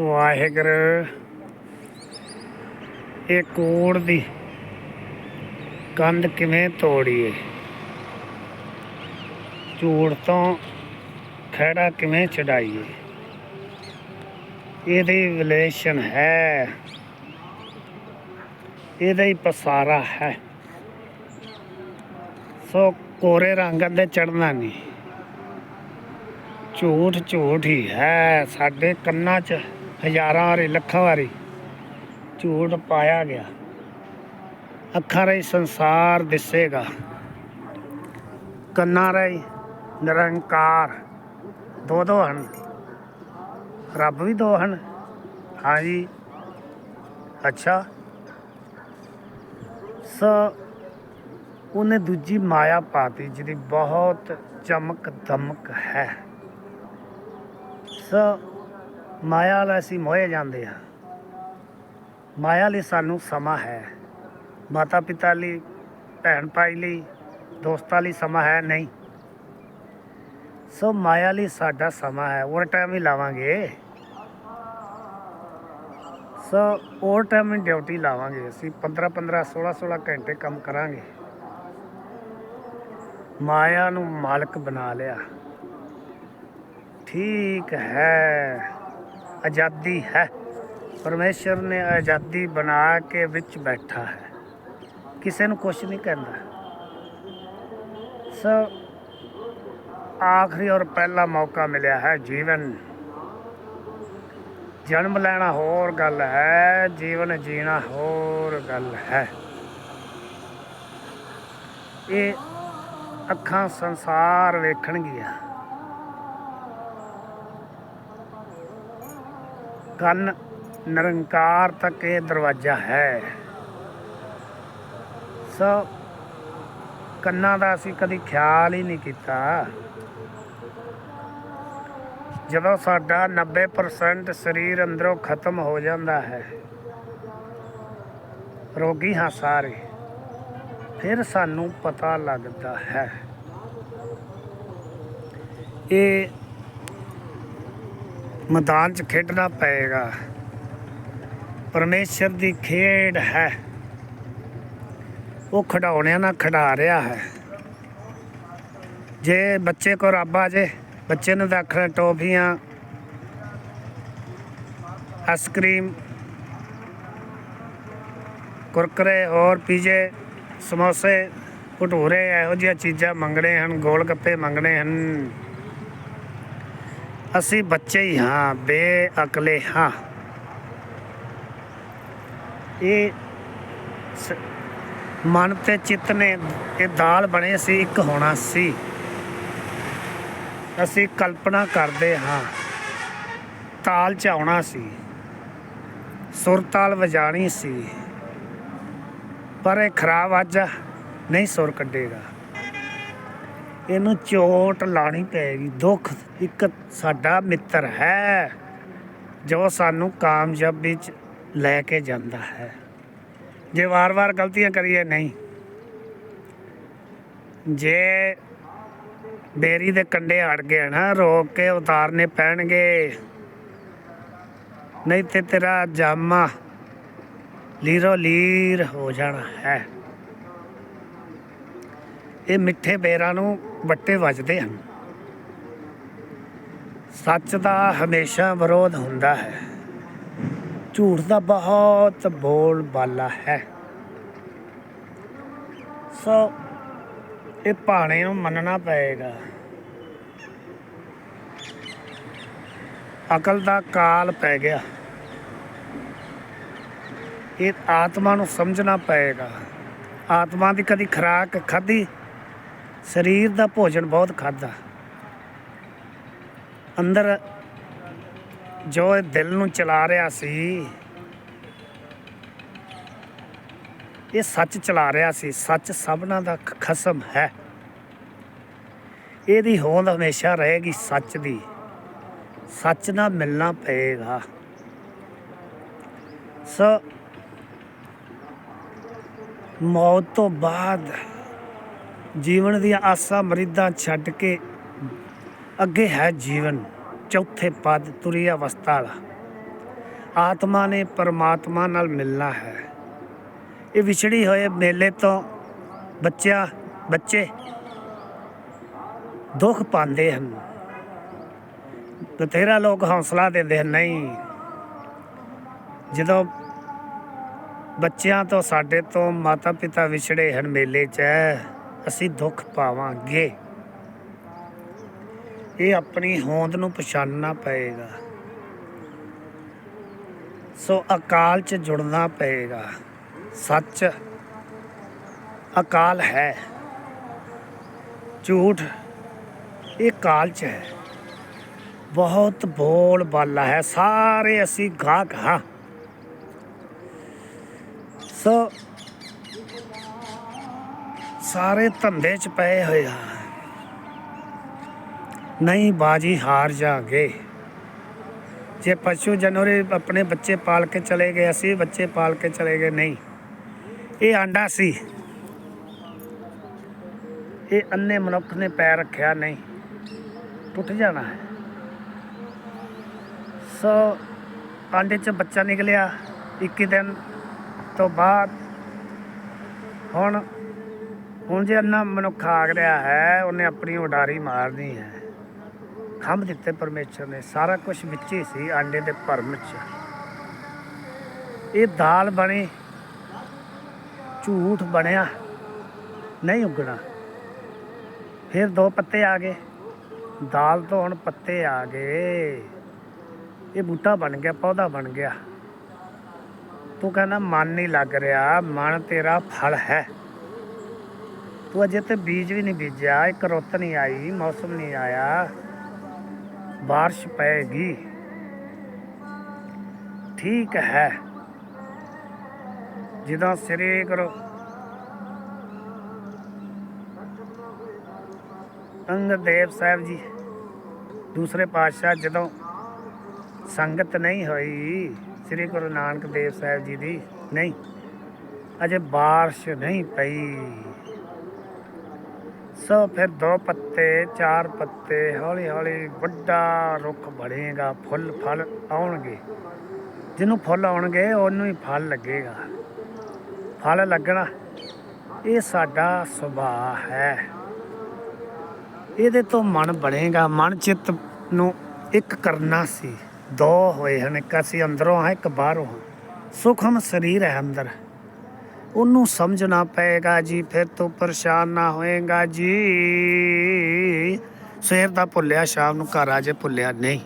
ਵਾਹਿਗੁਰੂ। ਇਹ ਕੋੜ ਦੀ ਕੰਧ ਕਿਵੇਂ ਤੋੜੀਏ? ਝੂੜ ਤੋਂ ਖੜਾ ਕਿਵੇਂ ਚੜਾਈਏ ਇਹਦੀ ਵਿਲੇਸ਼ਨ ਹੈ। ਇਹਦਾ ਹੀ ਪਸਾਰਾ ਹੈ। ਸੋ ਕੋਰੇ ਰੰਗ ਦੇ ਚੜਨਾ ਨਹੀਂ। ਝੂਠ ਝੂਠ ਹੀ ਹੈ। ਸਾਡੇ ਕੰਨਾਂ 'ਚ ਹਜ਼ਾਰਾਂ ਵਾਰੀ, ਲੱਖਾਂ ਵਾਰੀ ਝੂਠ ਪਾਇਆ ਗਿਆ। ਅੱਖਾਂ ਰਾਹੀਂ ਸੰਸਾਰ ਦਿਸੇਗਾ। ਕੰਨਾਂ ਰਾਹੀਂ ਨਿਰੰਕਾਰ। ਦੋ ਦੋ ਹਨ। ਰੱਬ ਵੀ ਦੋ ਹਨ। ਹਾਂਜੀ ਅੱਛਾ। ਸੋ ਉਹਨੇ ਦੂਜੀ ਮਾਇਆ ਪਾਤੀ, ਜਿਹਦੀ ਬਹੁਤ ਚਮਕ ਦਮਕ ਹੈ। ਸੋ ਮਾਇਆ ਨਾਲ ਅਸੀਂ ਮੋਏ ਜਾਂਦੇ ਹਾਂ। ਮਾਇਆ ਲਈ ਸਾਨੂੰ ਸਮਾਂ ਹੈ। ਮਾਤਾ ਪਿਤਾ ਲਈ ਭੈਣ ਭਾਈ ਲਈ, ਦੋਸਤਾਂ ਲਈ ਸਮਾਂ ਹੈ ਨਹੀਂ। ਸੋ ਮਾਇਆ ਲਈ ਸਾਡਾ ਸਮਾਂ ਹੈ ਉਹ ਟਾਈਮ ਹੀ ਲਾਵਾਂਗੇ। ਸੋ ਓਵਰ ਟਾਈਮ ਹੀ ਡਿਊਟੀ ਲਾਵਾਂਗੇ ਅਸੀਂ 15 15 16 16 ਘੰਟੇ ਕੰਮ ਕਰਾਂਗੇ। ਮਾਇਆ ਨੂੰ ਮਾਲਕ ਬਣਾ ਲਿਆ। ਠੀਕ ਹੈ। ਆਜ਼ਾਦੀ ਹੈ। ਪਰਮੇਸ਼ਰ ਨੇ ਆਜ਼ਾਦੀ ਬਣਾ ਕੇ ਵਿੱਚ ਬੈਠਾ ਹੈ। ਕਿਸੇ ਨੂੰ ਕੁਝ ਨਹੀਂ ਕਹਿੰਦਾ। ਸੋ ਆਖਰੀ ਔਰ ਪਹਿਲਾ ਮੌਕਾ ਮਿਲਿਆ ਹੈ ਜੀਵਨ। ਜਨਮ ਲੈਣਾ ਹੋਰ ਗੱਲ ਹੈ, ਜੀਵਨ ਜੀਣਾ ਹੋਰ ਗੱਲ ਹੈ। ਇਹ ਅੱਖਾਂ ਸੰਸਾਰ ਵੇਖਣਗੀਆਂ। ਕੰਨ ਨਿਰੰਕਾਰ ਤੱਕ ਇਹ ਦਰਵਾਜ਼ਾ ਹੈ। ਸੋ ਕੰਨਾਂ ਦਾ ਅਸੀਂ ਕਦੀ ਖਿਆਲ ਹੀ ਨਹੀਂ ਕੀਤਾ। ਜਦੋਂ ਸਾਡਾ 90% ਸਰੀਰ ਅੰਦਰੋਂ ਖਤਮ ਹੋ ਜਾਂਦਾ ਹੈ, ਰੋਗੀ ਹਾਂ ਸਾਰੇ, ਫਿਰ ਸਾਨੂੰ ਪਤਾ ਲੱਗਦਾ ਹੈ। ਇਹ ਮੈਦਾਨ 'ਚ ਖੇਡਣਾ ਪਏਗਾ। ਪਰਮੇਸ਼ਰ ਦੀ ਖੇਡ ਹੈ। ਉਹ ਖਿਡੌਣਿਆਂ ਨਾਲ ਖਿਡਾ ਰਿਹਾ ਹੈ। ਜੇ ਬੱਚੇ ਕੋ ਰੱਬ ਆ ਜੇ, ਬੱਚੇ ਨੂੰ ਰੱਖਣਾ ਟੋਫੀਆਂ, ਆਈਸਕ੍ਰੀਮ, ਕੁਰਕਰੇ ਔਰ ਪੀਜੇ, ਸਮੋਸੇ, ਭਟੂਰੇ, ਇਹੋ ਜਿਹੀਆਂ ਚੀਜ਼ਾਂ ਮੰਗਣੇ ਹਨ, ਗੋਲ ਗੱਪੇ ਮੰਗਣੇ ਹਨ। ਅਸੀਂ ਬੱਚੇ ਹੀ ਹਾਂ, ਬੇਅਕਲੇ ਹਾਂ। ਇਹ ਸ- ਮਨ ਤੇ ਚਿੱਤ ਨੇ ਇਹ ਦਾਲ ਬਣੇ ਸੀ, ਇੱਕ ਹੋਣਾ ਸੀ। ਅਸੀਂ ਕਲਪਨਾ ਕਰਦੇ ਹਾਂ, ਤਾਲ ਚ ਆਉਣਾ ਸੀ। ਸੁਰ ਤਾਲ ਵਜਾਣੀ ਸੀ। ਪਰ ਇਹ ਖਰਾਬ ਅੱਜ ਨਹੀਂ ਸੁਰ ਕੱਢੇਗਾ। ਇਹਨੂੰ ਚੋਟ ਲਾਣੀ ਪਏਗੀ। ਦੁੱਖ ਇੱਕ ਸਾਡਾ ਮਿੱਤਰ ਹੈ, ਜੋ ਸਾਨੂੰ ਕਾਮਯਾਬੀ ਚ ਲੈ ਕੇ ਜਾਂਦਾ ਹੈ। ਜੇ ਵਾਰ-ਵਾਰ ਗਲਤੀਆਂ ਕਰੀਏ, ਨਹੀਂ। ਜੇ ਬੇਰੀ ਦੇ ਕੰਡੇ ਅੜ ਗਏ ਨਾ, ਰੋਕ ਕੇ ਉਤਾਰਨੇ ਪੈਣਗੇ। ਨਹੀਂ ਤੇ ਤੇਰਾ ਜਾਮਾ ਲੀਰੋ ਲੀਰ ਹੋ ਜਾਣਾ ਹੈ। ਇਹ ਮਿੱਠੇ ਬੇਰਾਂ ਨੂੰ ਵੱਟੇ ਵੱਜਦੇ ਹਨ। ਸੱਚ ਦਾ ਹਮੇਸ਼ਾ ਵਿਰੋਧ ਹੁੰਦਾ ਹੈ। ਝੂਠ ਦਾ ਬਹੁਤ ਬੋਲ ਬਾਲਾ ਹੈ। ਸੋ ਇਹ ਭਾਣੇ ਨੂੰ ਮੰਨਣਾ ਪਏਗਾ। ਅਕਲ ਦਾ ਕਾਲ ਪੈ ਗਿਆ। ਇਹ ਆਤਮਾ ਨੂੰ ਸਮਝਣਾ ਪਏਗਾ। ਆਤਮਾ ਦੀ ਕਦੀ ਖਰਾਕ ਖਾਧੀ ਸਰੀਰ ਦਾ ਭੋਜਨ ਬਹੁਤ ਖਾਦਾ ਅੰਦਰ ਜੋ ਇਹ ਦਿਲ ਨੂੰ ਚਲਾ ਰਿਹਾ ਸੀ, ਇਹ ਸੱਚ ਚਲਾ ਰਿਹਾ ਸੀ। ਸੱਚ ਸਭਨਾ ਦਾ ਖਸਮ ਹੈ। ਇਹਦੀ ਹੋਂਦ ਹਮੇਸ਼ਾ ਰਹੇਗੀ ਸੱਚ ਦੀ। ਸੱਚ ਨਾਲ ਮਿਲਣਾ ਪਏਗਾ। ਸੋ ਮੌਤ ਤੋਂ ਬਾਅਦ ਜੀਵਨ ਦੀਆਂ ਆਸਾਂ ਮਰੀਦਾਂ ਛੱਡ ਕੇ ਅੱਗੇ ਹੈ ਜੀਵਨ, ਚੌਥੇ ਪਦ ਤੁਰੀ ਅਵਸਥਾ ਵਾਲਾ ਆਤਮਾ ਨੇ ਪਰਮਾਤਮਾ ਨਾਲ ਮਿਲਣਾ ਹੈ। ਇਹ ਵਿਛੜੀ ਹੋਏ ਮੇਲੇ ਤੋਂ ਬੱਚਿਆਂ, ਬੱਚੇ ਦੁੱਖ ਪਾਉਂਦੇ ਹਨ। ਬਥੇਰਾ ਲੋਕ ਹੌਸਲਾ ਦਿੰਦੇ ਹਨ, ਨਹੀਂ। ਜਦੋਂ ਬੱਚਿਆਂ ਤੋਂ ਸਾਡੇ ਤੋਂ ਮਾਤਾ ਪਿਤਾ ਵਿਛੜੇ ਹਨ ਮੇਲੇ 'ਚ ਅਸੀਂ ਦੁੱਖ ਪਾਵਾਂਗੇ। ਇਹ ਆਪਣੀ ਹੋਂਦ ਨੂੰ ਪਛਾਣਨਾ ਪਏਗਾ। ਸੋ ਅਕਾਲ 'ਚ ਜੁੜਨਾ ਪਏਗਾ। ਸੱਚ ਅਕਾਲ ਹੈ। ਝੂਠ ਇਹ ਕਾਲ 'ਚ ਹੈ। ਬਹੁਤ ਬੋਲ ਬਾਲਾ ਹੈ। ਸਾਰੇ ਅਸੀਂ ਗਾਹਕ ਹਾਂ। ਸੋ ਸਾਰੇ ਧੰਦੇ 'ਚ ਪਏ ਹੋਏ ਆ। ਨਹੀਂ ਬਾਜੀ ਹਾਰ ਜਾਗੇ। ਜੇ ਪਸ਼ੂ ਜਨੋਰੇ ਆਪਣੇ ਬੱਚੇ ਪਾਲ ਕੇ ਚਲੇ ਗਏ, ਅਸੀਂ ਬੱਚੇ ਪਾਲ ਕੇ ਚਲੇ ਗਏ, ਨਹੀਂ। ਇਹ ਆਂਡਾ ਸੀ। ਇਹ ਅੰਨੇ ਮਨੁੱਖ ਨੇ ਪੈਰ ਰੱਖਿਆ, ਨਹੀਂ। ਟੁੱਟ ਜਾਣਾ ਹੈ। ਸੋ ਆਂਡੇ 'ਚ ਬੱਚਾ ਨਿਕਲਿਆ। 21 ਦਿਨ ਤੋਂ ਬਾਅਦ ਹੁਣ ਹੁਣ ਜੇ ਅੰਨਾ ਮਨੁੱਖ ਆਗ ਰਿਹਾ ਹੈ, ਉਹਨੇ ਆਪਣੀ ਉਡਾਰੀ ਮਾਰਨੀ ਹੈ। ਖੰਭ ਦਿੱਤੇ ਪਰਮੇਸ਼ਰ ਨੇ, ਸਾਰਾ ਕੁਝ ਵਿੱਚ ਹੀ ਸੀ, ਆਂਡੇ ਦੇ ਭਰਮ 'ਚ। ਇਹ ਦਾਲ ਬਣੀ, ਝੂਠ ਬਣਿਆ, ਨਹੀਂ ਉੱਗਣਾ। ਫਿਰ ਦੋ ਪੱਤੇ ਆ ਗਏ। ਦਾਲ ਤੋਂ ਹੁਣ ਪੱਤੇ ਆ ਗਏ। ਇਹ ਬੂਟਾ ਬਣ ਗਿਆ, ਪੌਦਾ ਬਣ ਗਿਆ। ਤੂੰ ਕਹਿੰਦਾ, ਮਨ ਨਹੀਂ ਲੱਗ ਰਿਹਾ, ਮਨ ਤੇਰਾ ਫਲ ਹੈ। ਤੂੰ ਅਜੇ ਤੇ ਬੀਜ ਵੀ ਨਹੀਂ ਬੀਜਿਆ, ਇੱਕ ਰੁੱਤ ਨਹੀਂ ਆਈ, ਮੌਸਮ ਨਹੀਂ ਆਇਆ, ਬਾਰਿਸ਼ ਪਏਗੀ ਠੀਕ ਹੈ। ਜਦੋਂ ਸ੍ਰੀ ਗੁਰੂ ਅੰਗਦ ਦੇਵ ਸਾਹਿਬ ਜੀ ਦੂਸਰੇ ਪਾਤਸ਼ਾਹ ਜਦੋਂ ਸੰਗਤ ਨਹੀਂ ਹੋਈ, ਸ੍ਰੀ ਗੁਰੂ ਨਾਨਕ ਦੇਵ ਸਾਹਿਬ ਜੀ ਦੀ, ਨਹੀਂ, ਅਜੇ ਬਾਰਿਸ਼ ਨਹੀਂ ਪਈ। ਸੋ ਫਿਰ ਦੋ ਪੱਤੇ, ਚਾਰ ਪੱਤੇ ਹੌਲੀ ਹੌਲੀ ਵੱਡਾ ਰੁੱਖ ਬਣੇਗਾ, ਫੁੱਲ ਫਲ ਆਉਣਗੇ। ਜਿਹਨੂੰ ਫੁੱਲ ਆਉਣਗੇ, ਉਹਨੂੰ ਹੀ ਫਲ ਲੱਗੇਗਾ। ਫਲ ਲੱਗਣਾ, ਇਹ ਸਾਡਾ ਸੁਭਾਅ ਹੈ। ਇਹਦੇ ਤੋਂ ਮਨ ਬਣੇਗਾ, ਮਨ ਚਿੱਤ ਨੂੰ ਇੱਕ ਕਰਨਾ ਸੀ। ਦੋ ਹੋਏ ਹਨ, ਇੱਕ ਅਸੀਂ ਅੰਦਰੋਂ ਹਾਂ, ਇੱਕ ਬਾਹਰੋਂ ਹਾਂ। ਸੁਖਮ ਸਰੀਰ ਹੈ ਅੰਦਰ। ਉਹਨੂੰ ਸਮਝਣਾ ਪਏਗਾ ਜੀ, ਫਿਰ ਤੂੰ ਪਰੇਸ਼ਾਨ ਨਾ ਹੋਏਗਾ ਜੀ। ਸਵੇਰ ਦਾ ਭੁੱਲਿਆ, ਸ਼ਾਮ ਨੂੰ ਘਰ ਆ ਜੇ, ਭੁੱਲਿਆ ਨਹੀਂ।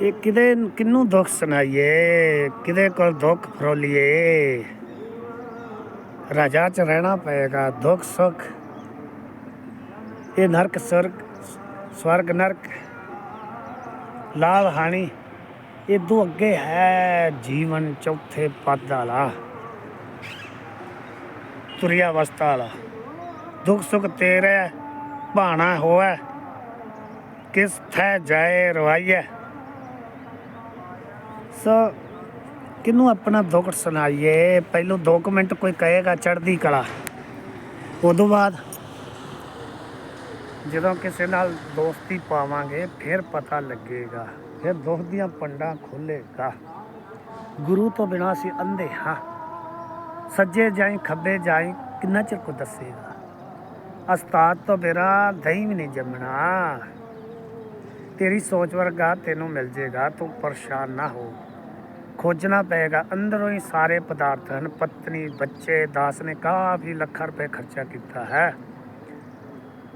ਇਹ ਕਿਦੇ ਕਿੰਨੂੰ ਦੁੱਖ ਸੁਣਾਈਏ? ਕਿਦੇ ਕੋਲ ਦੁੱਖ ਫਰੋਲੀਏ? ਰਾਜਾ ਚ ਰਹਿਣਾ ਪਏਗਾ, ਦੁੱਖ, ਸੁੱਖ। ਇਹ ਨਰਕ ਸਵਰਗ ਸਵਰਗ ਨਰਕ ਲਾਭ ਹਾਨੀ ਇਹ ਇਦੋਂ ਅੱਗੇ ਹੈ, ਜੀਵਨ ਚੌਥੇ ਪਦ ਵਾਲਾ। ਤੁਰਿਆ ਅਵਸਥਾ ਵਾਲਾ ਦੁੱਖ ਸੁੱਖ ਤੇਰੇ ਭਾਣਾ ਹੋਵੇ। ਕਿਸ ਥੈ ਜਾਏ ਰਵਾਈਏ। ਸੋ ਕਿਨੂੰ ਆਪਣਾ ਦੁੱਖ ਸੁਣਾਈਏ? ਪਹਿਲੋਂ 2 ਮਿੰਟ ਕੋਈ ਕਹੇਗਾ ਚੜ੍ਹਦੀ ਕਲਾ। ਉਦੋਂ ਬਾਅਦ ਜਦੋਂ ਕਿਸੇ ਨਾਲ ਦੋਸਤੀ ਪਾਵਾਂਗੇ, ਫਿਰ ਪਤਾ ਲੱਗੇਗਾ। ਫਿਰ ਦੁੱਖ ਦੀਆਂ ਪੰਡਾਂ ਖੋਲੇਗਾ ਗੁਰੂ ਤੋਂ ਬਿਨਾਂ ਅਸੀਂ ਅੰਧੇ ਹਾਂ। ਸੱਜੇ ਜਾਈ, ਖੱਬੇ ਜਾਈ, ਕਿੰਨਾ ਚਿਰ ਕੋ ਦੱਸੇਗਾ? ਉਸਤਾਦ ਤੋਂ ਬਿਨਾਂ ਦਹੀਂ ਵੀ ਨਹੀਂ ਜੰਮਣਾ। ਤੇਰੀ ਸੋਚ ਵਰਗਾ ਤੈਨੂੰ ਮਿਲ ਜੇਗਾ, ਤੂੰ ਪਰੇਸ਼ਾਨ ਨਾ ਹੋ। ਖੋਜਣਾ ਪਏਗਾ, ਅੰਦਰੋਂ ਹੀ ਸਾਰੇ ਪਦਾਰਥ ਹਨ। ਪਤਨੀ, ਬੱਚੇ, ਦਾਸ ਨੇ ਕਾਫੀ ਲੱਖਾਂ ਰੁਪਏ ਖਰਚਾ ਕੀਤਾ ਹੈ।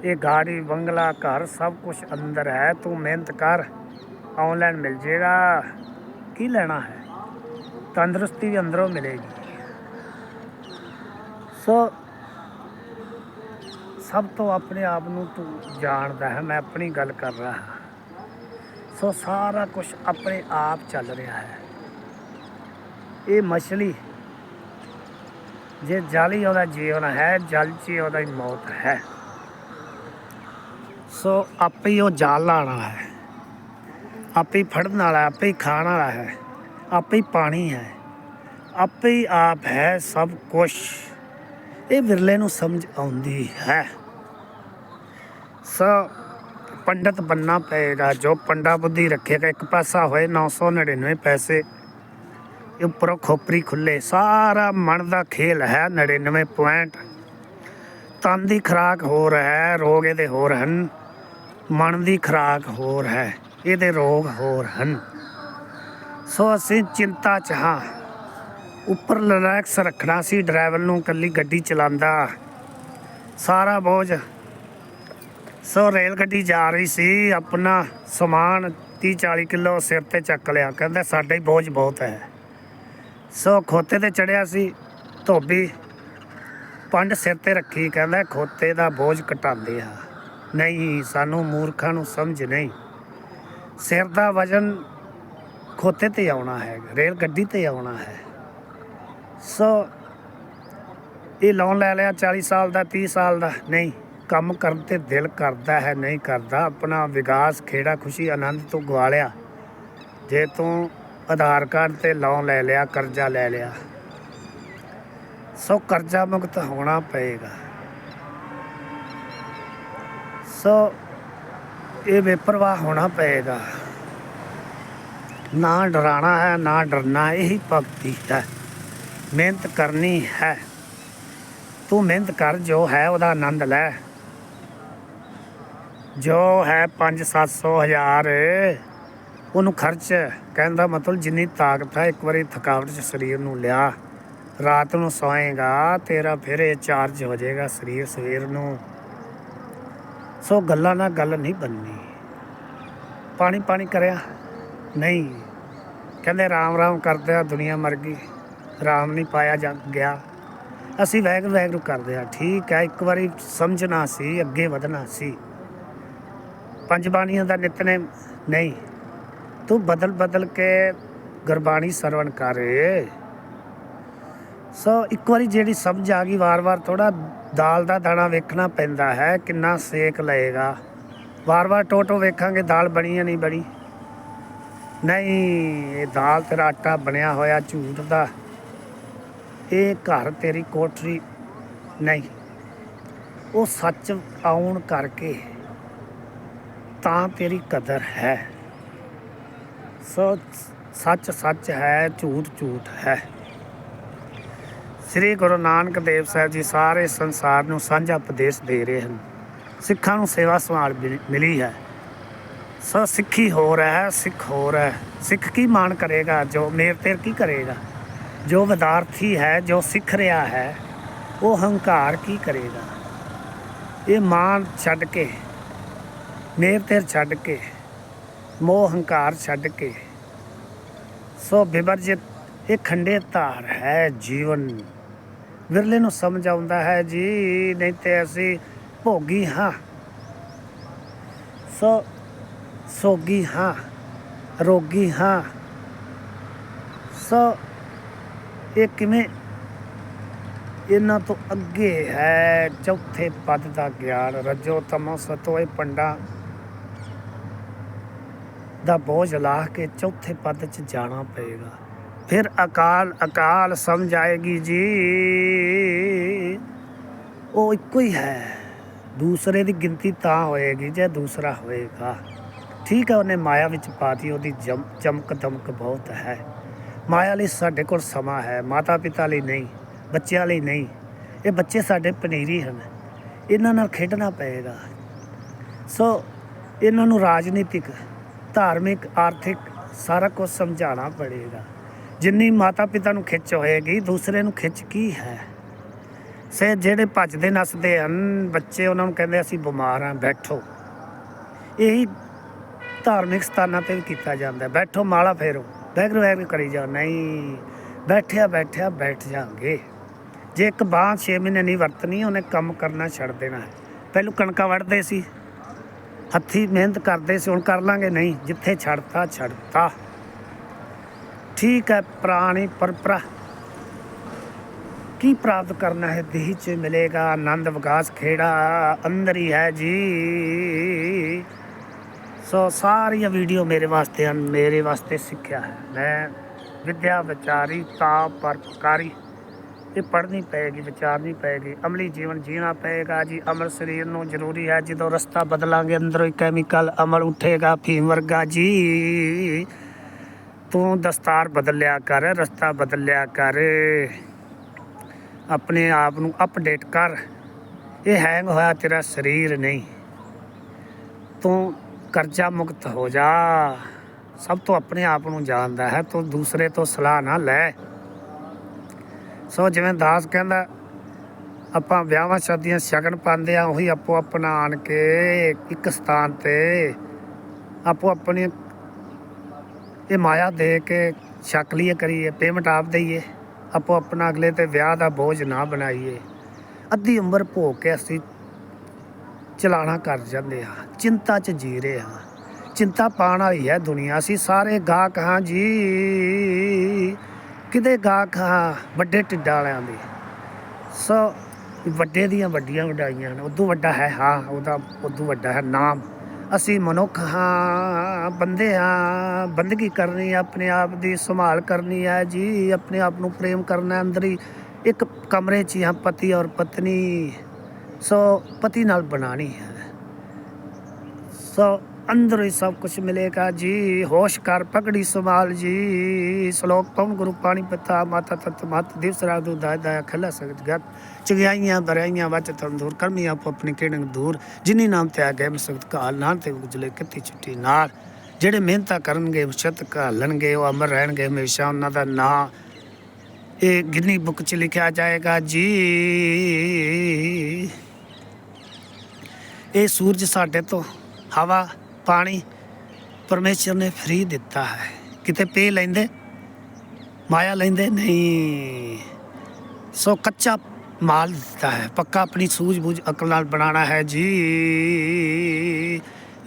ਇਹ ਗਾੜੀ, ਬੰਗਲਾ, ਘਰ, ਸਭ ਕੁਝ ਅੰਦਰ ਹੈ। ਤੂੰ ਮਿਹਨਤ ਕਰ, ਆਨਲਾਈਨ ਮਿਲ ਜੇਗਾ। ਕੀ ਲੈਣਾ ਹੈ? ਤੰਦਰੁਸਤੀ ਵੀ ਅੰਦਰੋਂ ਮਿਲੇਗੀ। ਸੋ ਸਭ ਤੋਂ ਆਪਣੇ ਆਪ ਨੂੰ ਤੂੰ ਜਾਣਦਾ ਹੈ, ਮੈਂ ਆਪਣੀ ਗੱਲ ਕਰ ਰਿਹਾ ਹਾਂ। ਸੋ ਸਾਰਾ ਕੁਝ ਆਪਣੇ ਆਪ ਚੱਲ ਰਿਹਾ ਹੈ। ਇਹ ਮਛਲੀ, ਜੇ ਜਲ ਹੀ ਉਹਦਾ ਜੀਵਨ ਹੈ, ਜਲ 'ਚ ਹੀ ਉਹਦਾ ਹੀ ਮੌਤ ਹੈ। ਸੋ ਆਪੇ ਹੀ ਉਹ ਜਾਲ ਲਾਣਾ ਹੈ। ਆਪੇ ਹੀ ਫੜਨ ਵਾਲਾ ਆਪੇ ਹੀ ਖਾਣ ਵਾਲਾ ਹੈ, ਆਪੇ ਹੀ ਪਾਣੀ ਹੈ। ਆਪੇ ਹੀ ਆਪ ਹੈ ਸਭ ਕੁਝ ਇਹ ਵਿਰਲੇ ਨੂੰ ਸਮਝ ਆਉਂਦੀ ਹੈ। ਸੋ ਪੰਡਤ ਬੰਨਾ ਪਏਗਾ, ਜੋ ਪੰਡਾ ਬੁੱਧੀ ਰੱਖੇਗਾ। ਇੱਕ ਪਾਸਾ ਹੋਏ 999 ਪੈਸੇ, ਉੱਪਰੋਂ ਖੋਪਰੀ ਖੁੱਲੇ। ਸਾਰਾ ਮਨ ਦਾ ਖੇਲ ਹੈ 99 ਪੁਆਇੰਟ। ਤਨ ਦੀ ਖਰਾਕ ਹੋਰ ਹੈ, ਰੋਗ ਇਹਦੇ ਹੋਰ ਹਨ। ਮਨ ਦੀ ਖਰਾਕ ਹੋਰ ਹੈ, ਇਹਦੇ ਰੋਗ ਹੋਰ ਹਨ। ਸੋ ਅਸੀਂ ਚਿੰਤਾ ਚ ਹਾਂ। ਉੱਪਰ ਰਿਲੈਕਸ ਰੱਖਣਾ ਸੀ ਡਰਾਈਵਰ ਨੂੰ ਕੱਲੀ ਗੱਡੀ ਚਲਾਉਂਦਾ। ਸਾਰਾ ਬੋਝ ਸੋ ਰੇਲ ਗੱਡੀ ਜਾ ਰਹੀ ਸੀ, ਆਪਣਾ ਸਮਾਨ 30 40 ਕਿਲੋ ਸਿਰ ਤੇ ਚੱਕ ਲਿਆ। ਕਹਿੰਦਾ, ਸਾਡੇ ਹੀ ਬੋਝ ਬਹੁਤ ਹੈ। ਸੋ ਖੋਤੇ ਤੇ ਚੜਿਆ ਸੀ, ਧੋਬੀ ਪੰਡ ਸਿਰ ਤੇ ਰੱਖੀ। ਕਹਿੰਦਾ, ਖੋਤੇ ਦਾ ਬੋਝ ਘਟਾਉਂਦੇ ਆ। ਨਹੀਂ, ਸਾਨੂੰ ਮੂਰਖਾਂ ਨੂੰ ਸਮਝ ਨਹੀਂ। ਸਿਰ ਦਾ ਵਜਨ ਖੋਤੇ ਤੇ ਆਉਣਾ ਹੈ, ਰੇਲ ਗੱਡੀ ਤੇ ਆਉਣਾ ਹੈ। ਸੋ। ਇਹ ਲੋਨ ਲੈ ਲਿਆ 40 ਸਾਲ ਦਾ 30 ਸਾਲ ਦਾ। ਨਹੀਂ, ਕੰਮ ਕਰਨ ਤੇ ਦਿਲ ਕਰਦਾ ਹੈ, ਨਹੀਂ ਕਰਦਾ। ਆਪਣਾ ਵਿਕਾਸ, ਖੇੜਾ ਖੁਸ਼ੀ, ਆਨੰਦ ਤੋਂ ਗਵਾ ਲਿਆ ਜੇ ਤੂੰ ਆਧਾਰ ਕਾਰਡ ਤੇ ਲੋਨ ਲੈ ਲਿਆ, ਕਰਜ਼ਾ ਲੈ ਲਿਆ, ਸੋ ਕਰਜ਼ਾ ਮੁਕਤ ਹੋਣਾ ਪਏਗਾ। ਸੋ, ਇਹ ਬੇਪਰਵਾਹ ਹੋਣਾ ਪਏਗਾ। ਨਾ ਡਰਾਣਾ ਹੈ, ਨਾ ਡਰਨਾ, ਇਹੀ ਭਗਤੀ ਹੈ। ਮਿਹਨਤ ਕਰਨੀ ਹੈ। ਤੂੰ ਮਿਹਨਤ ਕਰ, ਜੋ ਹੈ ਉਹਦਾ ਆਨੰਦ ਲੈ। ਜੋ ਹੈ 5-700 ਹਜ਼ਾਰ, ਉਹਨੂੰ ਖਰਚ। ਕਹਿੰਦਾ ਮਤਲਬ ਜਿੰਨੀ ਤਾਕਤ ਹੈ, ਇੱਕ ਵਾਰੀ ਥਕਾਵਟ ਚ ਸਰੀਰ ਨੂੰ ਲਿਆ। ਰਾਤ ਨੂੰ ਸੋਏਗਾ, ਤੇਰਾ ਫਿਰ ਇਹ ਚਾਰਜ ਹੋ ਜਾਏਗਾ ਸਰੀਰ ਸਵੇਰ ਨੂੰ। ਸੋ ਗੱਲਾਂ ਨਾਲ ਗੱਲ ਨਹੀਂ ਬੰਨੀ ਪਾਣੀ ਪਾਣੀ ਕਰਿਆ। ਨਹੀਂ। ਕਹਿੰਦੇ ਰਾਮ ਰਾਮ ਕਰਦੇ ਆ ਦੁਨੀਆ ਮਰ ਗਈ। ਆਰਾਮ ਨਹੀਂ ਪਾਇਆ ਜਾ ਗਿਆ। ਅਸੀਂ ਵੈਗ ਵੈਗਰੂ ਕਰਦੇ ਆ ਠੀਕ ਹੈ, ਇੱਕ ਵਾਰੀ ਸਮਝਣਾ ਸੀ, ਅੱਗੇ ਵਧਣਾ ਸੀ। ਪੰਜ ਬਾਣੀਆਂ ਦਾ ਨਿਤਨੇਮ ਨਹੀਂ। ਤੂੰ ਬਦਲ ਬਦਲ ਕੇ ਗੁਰਬਾਣੀ ਸਰਵਣ ਕਰ। ਸੋ ਇੱਕ ਵਾਰੀ ਜਿਹੜੀ ਸਮਝ ਆ ਗਈ ਵਾਰ-ਵਾਰ ਥੋੜਾ ਦਾਲ ਦਾ ਦਾਣਾ ਵੇਖਣਾ ਪੈਂਦਾ ਹੈ, ਕਿੰਨਾ ਸੇਕ ਲਏਗਾ। ਵਾਰ-ਵਾਰ ਟੋਟੋ ਵੇਖਾਂਗੇ, ਦਾਲ ਬਣੀ ਜਾਂ ਨਹੀਂ ਬਣੀ। ਨਹੀਂ, ਇਹ ਦਾਲ ਤੇਰਾ ਆਟਾ ਬਣਿਆ ਹੋਇਆ, ਝੂਠ ਦਾ। ਇਹ ਘਰ ਤੇਰੀ ਕੋਠਰੀ ਨਹੀਂ। ਉਹ ਸੱਚ ਆਉਣ ਕਰਕੇ ਤਾਂ ਤੇਰੀ ਕਦਰ ਹੈ। ਸੋ ਸੱਚ ਸੱਚ ਹੈ, ਝੂਠ ਝੂਠ ਹੈ। ਸ੍ਰੀ ਗੁਰੂ ਨਾਨਕ ਦੇਵ ਸਾਹਿਬ ਜੀ ਸਾਰੇ ਸੰਸਾਰ ਨੂੰ ਸਾਂਝਾ ਉਪਦੇਸ਼ ਦੇ ਰਹੇ ਹਨ। ਸਿੱਖਾਂ ਨੂੰ ਸੇਵਾ ਸੰਭਾਲ ਮਿਲ- ਮਿਲੀ ਹੈ। ਸੋ, ਸਿੱਖੀ ਹੋ ਰਿਹਾ ਹੈ, ਸਿੱਖ ਹੋ ਰਿਹਾ ਹੈ। ਸਿੱਖ ਕੀ ਮਾਣ ਕਰੇਗਾ, ਜੋ ਮੇਰ ਤੇਰ ਕੀ ਕਰੇਗਾ? ਜੋ ਵਿਦਿਆਰਥੀ ਹੈ, ਜੋ ਸਿੱਖ ਰਿਹਾ ਹੈ, ਉਹ ਹੰਕਾਰ ਕੀ ਕਰੇਗਾ? ਇਹ ਮਾਨ ਛੱਡ ਕੇ ਮੇਰ ਤੇਰ ਛੱਡ ਕੇ, ਮੋਹ ਹੰਕਾਰ ਛੱਡ ਕੇ, ਸੋ ਵਿਵਰਜਿਤ ਇਹ ਖੰਡੇ ਧਾਰ ਹੈ ਜੀਵਨ। ਵਿਰਲੇ ਨੂੰ ਸਮਝ ਆਉਂਦਾ ਹੈ, ਜੀ, ਨਹੀਂ ਤੇ ਅਸੀਂ ਭੋਗੀ ਹਾਂ। ਸੋ ਸੋਗੀ ਹਾਂ, ਰੋਗੀ ਹਾਂ। ਸੋ ਇਹ ਕਿਵੇਂ ਇਹਨਾਂ ਤੋਂ ਅੱਗੇ ਹੈ? ਚੌਥੇ ਪਦ ਦਾ ਗਿਆਨ ਰਜੋ ਤਮੋ ਸਤੋਏ ਇਹ ਪੰਡਾ ਦਾ ਬੋਝ ਲਾ ਕੇ ਚੌਥੇ ਪਦ 'ਚ ਜਾਣਾ ਪਏਗਾ। ਫਿਰ ਅਕਾਲ ਅਕਾਲ ਸਮਝ ਆਏਗੀ ਜੀ। ਉਹ ਇੱਕੋ ਹੀ ਹੈ। ਦੂਸਰੇ ਦੀ ਗਿਣਤੀ ਤਾਂ ਹੋਏਗੀ ਜੇ ਦੂਸਰਾ ਹੋਏਗਾ। ਠੀਕ ਹੈ, ਉਹਨੇ ਮਾਇਆ ਵਿੱਚ ਪਾਤੀ ਉਹਦੀ ਜਮ- ਚਮਕ ਦਮਕ ਬਹੁਤ ਹੈ। ਮਾਇਆ ਲਈ ਸਾਡੇ ਕੋਲ ਸਮਾਂ ਹੈ ਮਾਤਾ ਪਿਤਾ ਲਈ ਨਹੀਂ, ਬੱਚਿਆਂ ਲਈ ਨਹੀਂ। ਇਹ ਬੱਚੇ ਸਾਡੇ ਪਨੀਰੀ ਹਨ। ਇਹਨਾਂ ਨਾਲ ਖੇਡਣਾ ਪਏਗਾ। ਸੋ ਇਹਨਾਂ ਨੂੰ ਰਾਜਨੀਤਿਕ, ਧਾਰਮਿਕ, ਆਰਥਿਕ ਸਾਰਾ ਕੁਝ ਸਮਝਾਉਣਾ ਪੜੇਗਾ। ਜਿੰਨੀ ਮਾਤਾ ਪਿਤਾ ਨੂੰ ਖਿੱਚ ਹੋਏਗੀ, ਦੂਸਰੇ ਨੂੰ ਖਿੱਚ ਕੀ ਹੈ? ਸੇ ਜਿਹੜੇ ਭੱਜਦੇ ਨੱਸਦੇ ਹਨ, ਬੱਚੇ ਉਹਨਾਂ ਨੂੰ ਕਹਿੰਦੇ, ਅਸੀਂ ਬਿਮਾਰ ਹਾਂ, ਬੈਠੋ। ਇਹੀ ਧਾਰਮਿਕ ਸਥਾਨਾਂ ਤੇ ਵੀ ਕੀਤਾ ਜਾਂਦਾ। ਬੈਠੋ, ਮਾਲਾ ਫੇਰੋ। ਵੈਗਰੂ ਵੈਗਰੂ ਕਰੀ ਜਾਓ, ਨਹੀਂ, ਬੈਠਿਆ ਬੈਠਿਆ, ਬੈਠ ਜਾਾਂਗੇ ਜੇ ਇੱਕ ਬਾਂਹ 6 ਮਹੀਨੇ ਨਹੀਂ ਵਰਤਣੀ, ਉਹਨੇ ਕੰਮ ਕਰਨਾ ਛੱਡ ਦੇਣਾ ਹੈ। ਪਹਿਲੂ ਕਣਕਾਂ ਵੜਦੇ ਸੀ। ਹੱਥੀ ਮਿਹਨਤ ਕਰਦੇ ਸੀ, ਹੁਣ ਕਰ ਲਾਂਗੇ। ਨਹੀਂ, ਜਿੱਥੇ ਛੱਡਤਾ ਛੱਡਤਾ। ਠੀਕ ਹੈ ਪ੍ਰਾਣੀ ਪਰਪਰਾ। ਕੀ ਪ੍ਰਾਪਤ ਕਰਨਾ ਹੈ? ਦੇਹ ਚ ਮਿਲੇਗਾ ਆਨੰਦ, ਵਿਕਾਸ ਖੇੜਾ ਅੰਦਰ ਹੀ ਹੈ ਜੀ। ਸੋ ਸਾਰੀਆਂ ਵੀਡੀਓ ਮੇਰੇ ਵਾਸਤੇ ਹਨ, ਮੇਰੇ ਵਾਸਤੇ ਸਿੱਖਿਆ ਹੈ। ਮੈਂ ਵਿਦਿਆ ਵਿਚਾਰੀ ਤਾ ਪਰਪਕਾਰੀ ਇਹ ਪੜ੍ਹਨੀ ਪਏਗੀ, ਵਿਚਾਰਨੀ ਪਏਗੀ। ਅਮਲੀ ਜੀਵਨ ਜੀਣਾ ਪਏਗਾ ਜੀ। ਅਮਲ ਸਰੀਰ ਨੂੰ ਜ਼ਰੂਰੀ ਹੈ, ਜਦੋਂ ਰਸਤਾ ਬਦਲਾਂਗੇ, ਅੰਦਰੋਂ ਹੀ ਕੈਮੀਕਲ ਅਮਲ ਉੱਠੇਗਾ ਫੀਮ ਵਰਗਾ ਜੀ। ਤੂੰ ਦਸਤਾਰ ਬਦਲਿਆ ਕਰ, ਰਸਤਾ ਬਦਲਿਆ ਕਰ। ਆਪਣੇ ਆਪ ਨੂੰ ਅਪਡੇਟ ਕਰ। ਇਹ ਹੈਂਗ ਹੋਇਆ ਤੇਰਾ ਸਰੀਰ ਨਹੀਂ। ਤੂੰ ਕਰਜ਼ਾ ਮੁਕਤ ਹੋ ਜਾ। ਸਭ ਤੋਂ ਆਪਣੇ ਆਪ ਨੂੰ ਜਾਣਦਾ ਹੈ, ਤੂੰ ਦੂਸਰੇ ਤੋਂ ਸਲਾਹ ਨਾ ਲੈ। ਸੋ ਜਿਵੇਂ ਦਾਸ ਕਹਿੰਦਾ, ਆਪਾਂ ਵਿਆਹਾਂ ਸ਼ਾਦੀਆਂ ਸ਼ਗਨ ਪਾਉਂਦੇ ਆ ਉਹੀ ਆਪੋ ਆਪਣਾ ਆਣ ਕੇ ਇੱਕ ਸਥਾਨ ਤੇ ਆਪੋ ਆਪਣੀ ਇਹ ਮਾਇਆ ਦੇ ਕੇ ਛਕ ਲਈਏ, ਕਰੀਏ ਪੇਮੈਂਟ ਆਪ ਦਈਏ ਆਪੋ ਆਪਣਾ ਅਗਲੇ ਤੇ ਵਿਆਹ ਦਾ ਬੋਝ ਨਾ ਬਣਾਈਏ। ਅੱਧੀ ਉਮਰ ਭੋਗ ਕੇ ਅਸੀਂ ਚਲਾਣਾ ਕਰ ਜਾਂਦੇ ਹਾਂ। ਚਿੰਤਾ 'ਚ ਜੀ ਰਹੇ ਹਾਂ। ਚਿੰਤਾ ਪਾਉਣ ਵਾਲੀ ਹੈ ਦੁਨੀਆ। ਅਸੀਂ ਸਾਰੇ ਗਾਹਕ ਹਾਂ ਜੀ। ਕਿਤੇ ਗਾਹਕ ਹਾਂ ਵੱਡੇ ਟਿੱਡਾਂ ਵਾਲਿਆਂ ਦੇ। ਸੋ ਵੱਡੇ ਦੀਆਂ ਵੱਡੀਆਂ ਵਡਾਈਆਂ ਹਨ ਉਦੋਂ ਵੱਡਾ ਹੈ ਹਾਂ, ਉਹਦਾ ਉਦੋਂ ਵੱਡਾ ਹੈ ਨਾਮ। ਅਸੀਂ ਮਨੁੱਖ ਹਾਂ, ਬੰਦੇ ਹਾਂ। ਬੰਦਗੀ ਕਰਨੀ ਹੈ, ਆਪਣੇ ਆਪ ਦੀ ਸੰਭਾਲ ਕਰਨੀ ਹੈ ਜੀ। ਆਪਣੇ ਆਪ ਨੂੰ ਪ੍ਰੇਮ ਕਰਨਾ ਅੰਦਰ ਹੀ। ਇੱਕ ਕਮਰੇ 'ਚ ਹੀ ਹਾਂ ਪਤੀ ਔਰ ਪਤਨੀ। ਸੋ ਪਤੀ ਨਾਲ ਬਣਾਣੀ ਹੈ। ਸੋ ਅੰਦਰ ਹੀ ਸਭ ਕੁਝ ਮਿਲੇਗਾ ਜੀ। ਹੋਸ਼ ਕਰ, ਪਗੜੀ ਸੰਭਾਲ ਜੀ। ਸ਼ਲੋਕ ਪਵਨ ਗੁਰੂ ਪਾਣੀ ਪਿਤਾ ਮਾਤਾ ਤਤ ਮਤ ਦਿਵਸ ਰਾਤ ਦੂ ਦਾਇ ਦਾਇ ਖਲਾ ਸਕਤ ਗਤ ਚਗਿਆਈਆਂ, ਬਰਾਈਆਂ, ਵਚ ਤੰਦੂਰ ਕਰਮੀ ਆਪ ਆਪਣੀ ਕਿਹੜੰਗ ਦੂਰ। ਜਿਨੀ ਨਾਮ ਤੇ ਆ ਗਏ ਮਸਕਤ ਕਾਲ ਨਾਲ ਤੇ ਉਜਲੇ ਕਿੱਤੀ ਛੁੱਟੀ ਨਾਲ। ਜਿਹੜੇ ਮਿਹਨਤਾਂ ਕਰਨਗੇ, ਛਤ ਘਾਲਣਗੇ, ਉਹ ਅਮਰ ਰਹਿਣਗੇ। ਹਮੇਸ਼ਾ ਉਹਨਾਂ ਦਾ ਨਾਂ ਇਹ ਗਿਨੀ ਬੁੱਕ 'ਚ ਲਿਖਿਆ ਜਾਏਗਾ ਜੀ। ਇਹ ਸੂਰਜ ਸਾਡੇ ਤੋਂ ਹਵਾ, ਪਾਣੀ ਪਰਮੇਸ਼ਰ ਨੇ ਫ੍ਰੀ ਦਿੱਤਾ ਹੈ। ਕਿਤੇ ਪੇ ਲੈਂਦੇ? ਮਾਇਆ ਲੈਂਦੇ? ਨਹੀਂ। ਸੋ ਕੱਚਾ ਮਾਲ ਦਿੱਤਾ ਹੈ। ਪੱਕਾ ਆਪਣੀ ਸੂਝ-ਬੂਝ ਅਕਲ ਨਾਲ ਬਣਾਉਣਾ ਹੈ ਜੀ।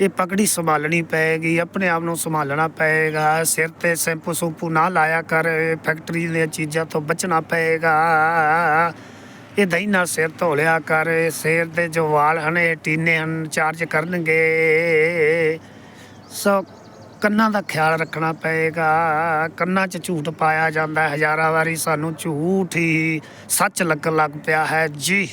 ਇਹ ਪਕੜੀ ਸੰਭਾਲਣੀ ਪਏਗੀ, ਆਪਣੇ ਆਪ ਨੂੰ ਸੰਭਾਲਣਾ ਪਏਗਾ। ਸਿਰ ਤੇ ਸ਼ੈਂਪੂ ਸੂਪੂ ਨਾ ਲਾਇਆ ਕਰ, ਫੈਕਟਰੀ ਦੀਆਂ ਚੀਜ਼ਾਂ ਤੋਂ ਬਚਣਾ ਪਏਗਾ। ਇਹ ਦਹੀਂ ਨਾਲ ਸਿਰ ਧੋ ਲਿਆ ਕਰ। ਸਿਰ ਦੇ ਜੋ ਵਾਲ ਹਨ, ਇਹ ਟੀਨੇ ਹਨ, ਚਾਰਜ ਕਰਨਗੇ। ਸੋ ਕੰਨਾਂ ਦਾ ਖਿਆਲ ਰੱਖਣਾ ਪਏਗਾ। ਕੰਨਾਂ 'ਚ ਝੂਠ ਪਾਇਆ ਜਾਂਦਾ ਹੈ, ਹਜ਼ਾਰਾਂ ਵਾਰੀ ਸਾਨੂੰ ਝੂਠ ਹੀ ਸੱਚ ਲੱਗਣ ਲੱਗ ਪਿਆ ਹੈ। ਜੀ।